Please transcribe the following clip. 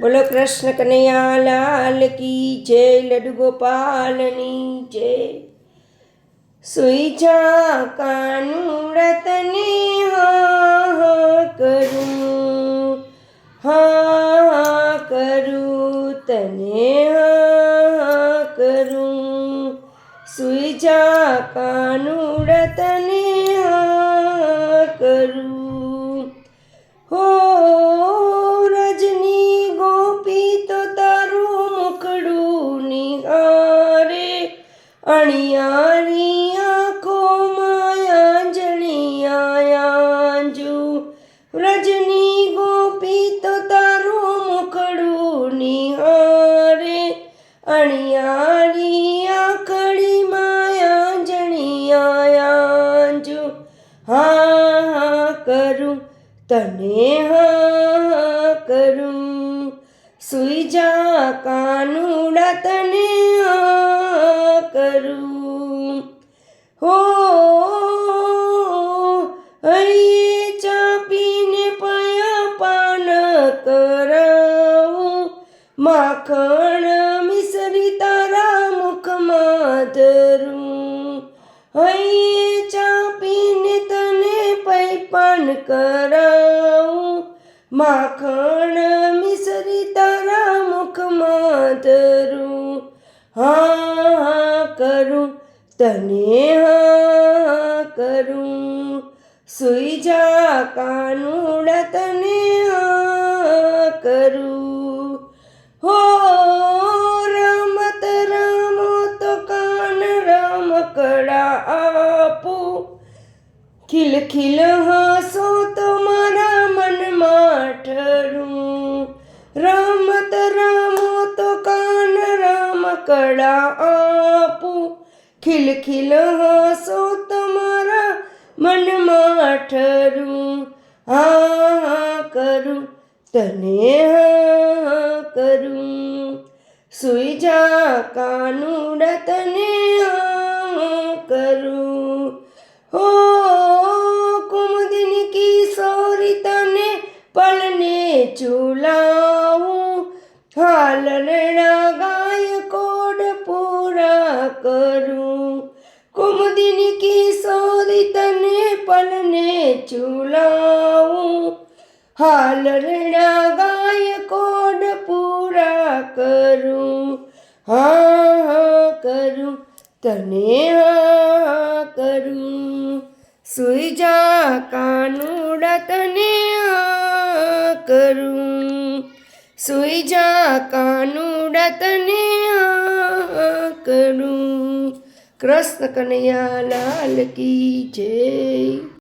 બોલો કૃષ્ણ કનૈયા લાલ કી જય લડુ ગોપાલની જય. સુઈ જા કાનું હા હા કરું હા કરું તને હા કરું. સુઈ જા કાનું હા હા કરું અણિયારી આંખો માયા જણિયાયાંજુ રજની ગોપી તો તારું મુખડું નિહારે. અણિયારી આંખડી માયા જણિયાયાંજુ હા હા, કરું, તને હા, કરું. સુઈ જા કાનુડા તને કરું. હો હૈયે ચાપીને પયા પાન કરાવું. માખણ મિસરી તારા મુખમાં ધરું. હૈયે ચાપીને તને પૈપાન કરાવું. માખણ કરું, તને હા કરું. સુઈ જા કાનુડા, તને હા કરું. હો રમત રમો તો કાન રમકડા આપું. ખીલ ખીલ હસો તો મારા મનમાં ઠરું. રમત રમો તો કાન રામ કડા આપું ખીલ ખીલ હસો તમારા મારા મનમાં ઠરું? હા હા, કરું. તને હા કરું. સુઈ જા કાનુડા તને હા કરું. હો, કુમુદિની કિશોરી તને પલને ચૂલાવું. હાલ રેણા ગાય કોડ પૂરા કરું. ચૂલાવું હાલ રેણા ગાય કોડ પૂરા કરું. હા હા, કરું. તને હા, કરું. સુઈ જા કાનુડા, તને હા, કરું. સુઈ જા કાનુડા, તને હા, કરું. કૃષ્ણ કનૈયા લાલ કી જય.